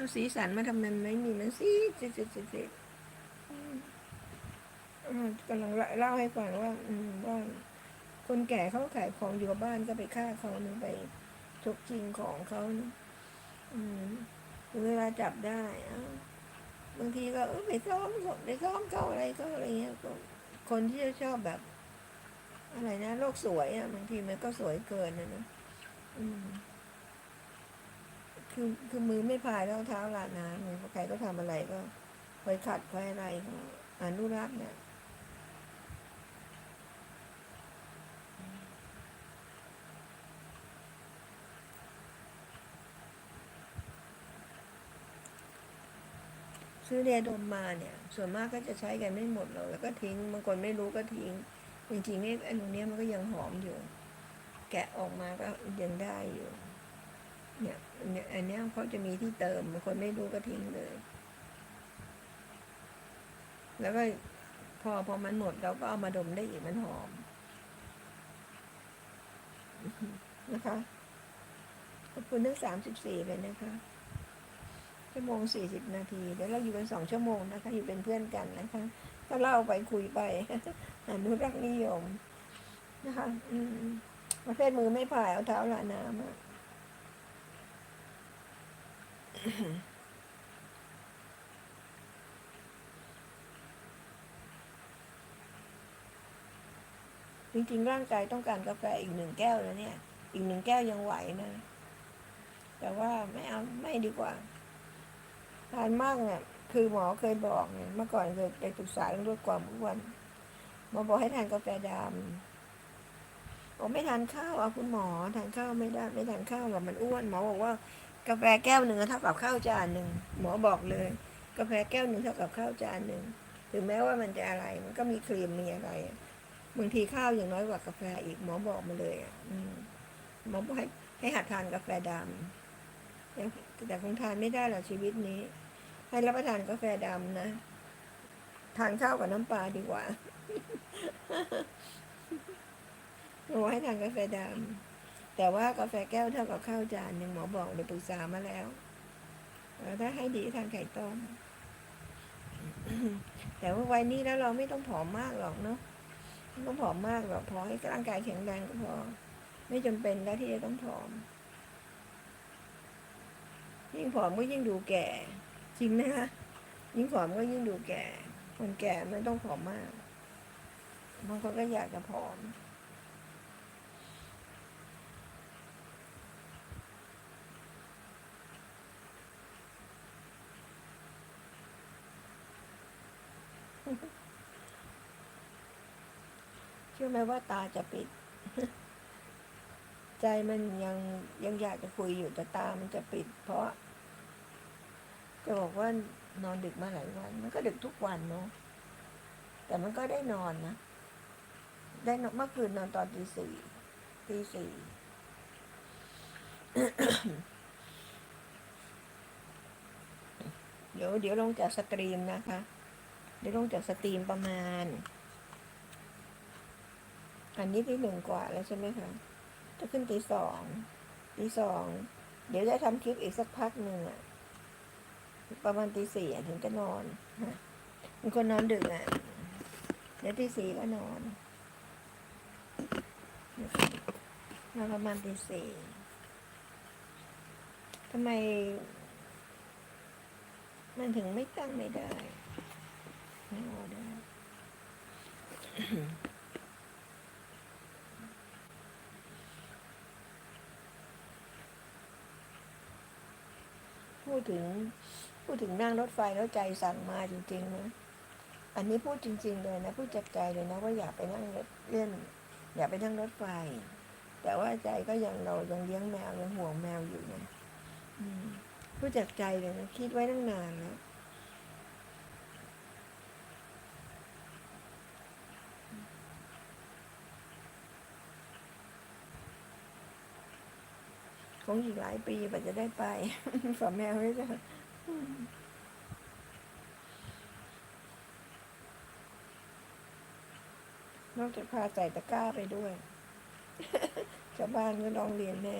ดูสีสันมาทำไมไม่มีมันสีสิสิสิสิกำลังเล่าให้ฟังว่าอืมว่าคนแก่เขาขายของอยู่กับบ้านก็ไปฆ่าเขาหนึ่งไปฉกชิงของเขานะอืมถึงเวลาจับได้บางทีก็ไปซ้อมไปซ้อมเขาอะไรก็อะไรเงี้ยคนที่จะชอบแบบ อะไรนะโลกสวยอะบางทีมันก็สวยเกินนะนะอืม คือคือมือไม่พายแล้วเท้าลาดน้ำมือใครก็ทำอะไรก็คอยขัดคอยอะไรอนุรักษ์เนี่ยซื้อเรียดมมาเนี่ย ส่วนมากก็จะใช้กันไม่หมดหรอกแล้วก็ทิ้งบางคนไม่รู้ก็ทิ้งจริงๆไอ้อันนี้มันก็ยังหอมอยู่ แกะออกมาก็ยังได้อยู่ เนี่ยเนี่ยอันนี้เขาจะมีที่เติมบางคนไม่รู้ก็ทิ้งเลย แล้วก็พอพอมันหมดเราก็เอามาดมได้อีกมันหอม นะคะขอบคุณทั้งสามสิบสี่เลยนะคะชั่วโมงสี่สิบนาทีเดี๋ยวเราอยู่กันสองชั่วโมงนะคะ อยู่เป็นเพื่อนกันนะคะ ก็เล่าไปคุยไปอนุรักษ์นิยม นะคะประเภทมือไม่ผายเอาเท้าลาน้ำอะ จริงๆ ร่างกายต้องการกาแฟอีกหนึ่งแก้วแล้วเนี่ย อีกหนึ่งแก้วยังไหวนะ แต่ว่าไม่เอาไม่ดีกว่า ทานมากเนี่ย คือหมอเคยบอกเนี่ยเมื่อก่อนเคยไปปรึกษาเรื่องลดความอ้วนหมอบอกให้ทานกาแฟดำบอกไม่ทานข้าวอะคุณหมอทานข้าวไม่ได้ ไม่ทานข้าวหรอกมันอ้วนหมอบอกว่า กาแฟแก้วหนึ่งเท่ากับข้าวจานหนึ่งหมอบอกเลย กาแฟแก้วหนึ่งเท่ากับข้าวจานหนึ่งถึงแม้ว่ามันจะอะไร มันก็มีครีมมีอะไรบางทีข้าวอย่างน้อยกว่ากาแฟอีกหมอบอกมาเลยอะอืมหมอบอกให้ให้หัดทานกาแฟดำแต่แต่คงทานไม่ได้หรอกชีวิตนี้ ให้รับประทานกาแฟดำนะ ทานข้าวกับน้ำปลาดีกว่าหมอให้ทานกาแฟดำ แต่ว่ากาแฟแก้วเท่ากับข้าวจานหนึ่งหมอบอกเลยปรึกษามาแล้ว ถ้าให้ดีทานไข่ต้ม แต่ว่าวัยนี้แล้วเราไม่ต้องผอมมากหรอกเนาะไม่ต้องผอมมากหรอกพอให้ร่างกายแข็งแรงก็พอ ไม่จำเป็นแล้วที่จะต้องผอม ยิ่งผอมก็ยิ่งดูแก่ จริงนะคะยิ่งผอมก็ยิ่งดูแก่ คนแก่ไม่ต้องผอมมากบางคนก็อยากจะผอม เชื่อไหมว่าตาจะปิด ใจมันยังยังอยากจะคุยอยู่แต่ตามันจะปิด เพราะ จะบอกว่านอนดึกมาหลายวัน มันก็ดึกทุกวันเนาะแต่มันก็ได้นอนนะได้นอนเมื่อคืนนอนตอนตีสี่ตีสี่เดี๋ยวเดี๋ยวลงจากสตรีมนะคะ เดี๋ยวลงจากสตรีมประมาณ อันนี้ที่หนึ่งกว่าแล้วใช่ไหมคะจะขึ้นตีสองตีสองเดี๋ยวจะทำคลิปอีกสักพักหนึ่งอะประมาณตีสี่ถึงจะนอนนะบางคนนอนดึกอะเดี๋ยวตีสี่ก็นอนนอนประมาณตีสี่ทำไม มันถึงไม่ตั้งไม่ได้ ไม่เอาได้ พูดถึง พูดถึงนั่งรถไฟแล้วใจสั่งมาจริงๆนะอันนี้พูดจริง ๆ เลยนะพูดจากใจเลยนะว่าอยากไปนั่งเล่นอยากไปนั่งรถไฟ แต่ว่าใจก็ยังเรายังเลี้ยงแมวยังห่วงแมวอยู่นะพูดจากใจเลยนะคิดไว้ตั้งนานแล้ว งอีกหลายปีกว่าจะได้ไปฝาแมวไว้จ้ะนอกจากพาใส่ตะกร้าไปด้วย ชาวบ้านก็ลองเรียนแม่